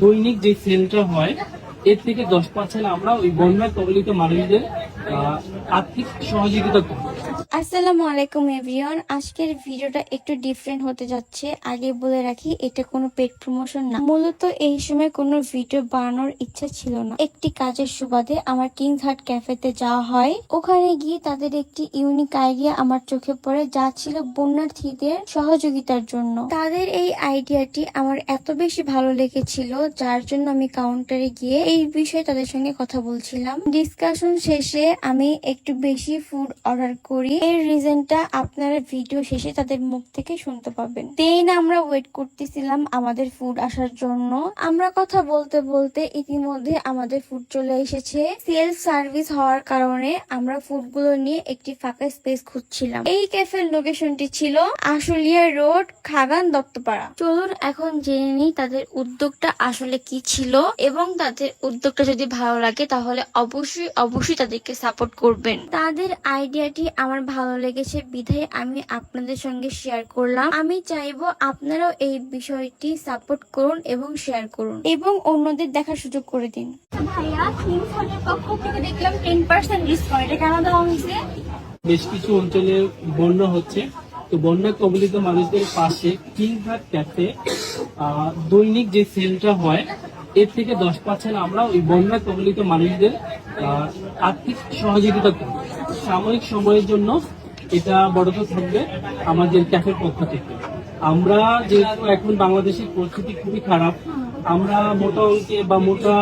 দৈনিক যে সেলটা হয়, এর থেকে দশ পার্সেন্ট আমরা ওই বন্যা কবলিত মানুষদের আর্থিক সহযোগিতা করি। আসসালামু আলাইকুম এভরিওয়ান। আজকের ভিডিওটা একটু ডিফারেন্ট হতে যাচ্ছে। আগে বলে রাখি, এটা কোনো পেট প্রমোশন না। মূলত এই সময় কোনো ভিডিও বানানোর ইচ্ছা ছিল না। একটি কাজের সুবাদে আমার কিংস হার্ট ক্যাফেতে যাওয়া হয়। ওখানে গিয়ে তাদের একটি ইউনিক আইডিয়া আমার চোখে পড়ে, যা ছিল বন্যার্থীদের সহযোগিতার জন্য। তাদের এই আইডিয়াটি আমার এত বেশি ভালো লেগেছিল, যার জন্য আমি কাউন্টারে গিয়ে এই বিষয়ে তাদের সঙ্গে কথা বলছিলাম। ডিসকাশন শেষে আমি একটু বেশি ফুড অর্ডার করি। এর রিজনটা আপনারা ভিডিও শেষে তাদের মুখ থেকে শুনতে পাবেন। দেন আমরা ওয়েট করতেছিলাম আমাদের ফুড আসার জন্য। আমরা কথা বলতে বলতে ইতিমধ্যে আমাদের ফুড চলে এসেছে। সেলফ সার্ভিস হওয়ার কারণে আমরা ফুডগুলো নিয়ে একটি ফাঁকা স্পেস খুঁজছিলাম। এই ক্যাফের লোকেশনটি ছিল আশুলিয়া রোড খাগান, দত্তপাড়া। চলুন এখন জেনে নিই তাদের উদ্যোগটা আসলে কি ছিল এবং তাদের উদ্যোগটা যদি ভালো লাগে তাহলে অবশ্যই অবশ্যই তাদেরকে সাপোর্ট করবেন। তাদের আইডিয়াটি আমার ভালো লেগেছে বিধায় আমি আপনাদের সঙ্গে শেয়ার করলাম। আমি চাইব আপনারাও এই বিষয়টি সাপোর্ট করুন এবং শেয়ার করুন। এবং অন্যদের দেখার সুযোগ করে দিন। ভাইয়া তিনশোটার পক্ষ থেকে দেখলাম টেন পার্সেন্ট ডিসকাউন্ট এটা কেন দেওয়া হয়েছে? বেশ কিছু অঞ্চলে বন্যা হচ্ছে। তো বন্যা কবলিত মানুষদের পাশে কিংহাট ক্যাফে আহ, দৈনিক যে সেলটা হয় এর থেকে দশ পার্সেন্ট আমরা ওই বন্যা কবলিত মানুষদের আহ, আর্থিক সহযোগিতা করি। সাময়িক সময়ের জন্য এটা বড়ত থাকবে আমাদের ক্যাফের পক্ষ থেকে। আমরা যেহেতু এখন বাংলাদেশের পরিস্থিতি খুবই খারাপ, আমরা মোটা অঙ্কে বা মোটা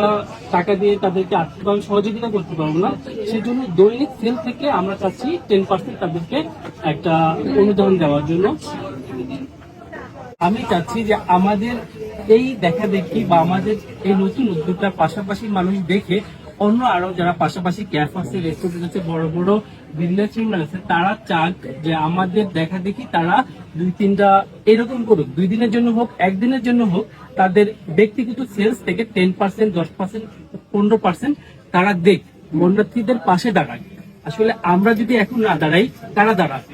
টাকা দিয়ে তাদেরকে আর্থিকভাবে সহযোগিতা করতে পারব না। সেজন্য দৈনিক সেল থেকে আমরা চাচ্ছি টেন পার্সেন্ট তাদেরকে একটা অনুদান দেওয়ার জন্য। আমি চাচ্ছি যে আমাদের এই দেখা দেখি বা আমাদের এই নতুন উদ্যোগটার পাশাপাশি মানুষ দেখে অন্য আরও যারা পাশাপাশি ক্যাফ আছে রেস্টুরেন্ট আছে, বড় বড় বিজনেস আছে, তারা চাক যে আমাদের দেখা দেখি তারা দুই তিনটা এরকম করুক, দুই দিনের জন্য হোক, একদিনের জন্য হোক, তাদের ব্যক্তিগত সেলস থেকে টেন পার্সেন্ট দশ পার্সেন্ট পনেরো পার্সেন্ট তারা দেখ, বন্যার্থীদের পাশে দাঁড়ায় আসলে আমরা যদি এখন না দাঁড়াই, তারা দাঁড়াবে।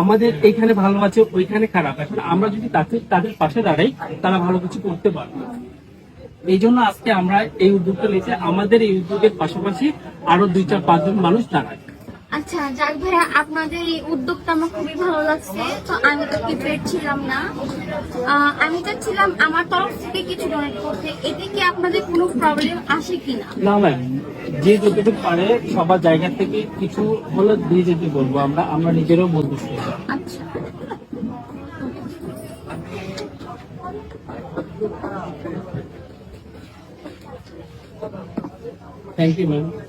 আমাদের এইখানে ভালো আছে, ওইখানে খারাপ। এখন আমরা যদি তাদের তাদের পাশে দাঁড়াই, তারা ভালো কিছু করতে পারবে। এই জন্য আজকে আমরা এই উদ্যোগটা নিয়েছি। আমাদের এই উদ্যোগের পাশাপাশি আরও দুই চার পাঁচজন মানুষ দাঁড়ায়। আচ্ছা যাক ভাইয়া আপনাদের এই উদ্যোগটা আমার খুবই ভালো লাগছে। তো আমি তো প্রিপেয়ার ছিলাম না। আমি চাচ্ছিলাম আমার তরফ থেকে কিছু ডোনেট করতে। এতে কি আপনাদের কোনো প্রবলেম আসে কিনা? না ম্যাম যে যতটুকু পারে সবার জায়গা থেকে কিছু হলে দিয়ে যেতে বলব আমরা। আমরা নিজেরাও বলতে আচ্ছা। Thank you, ma'am.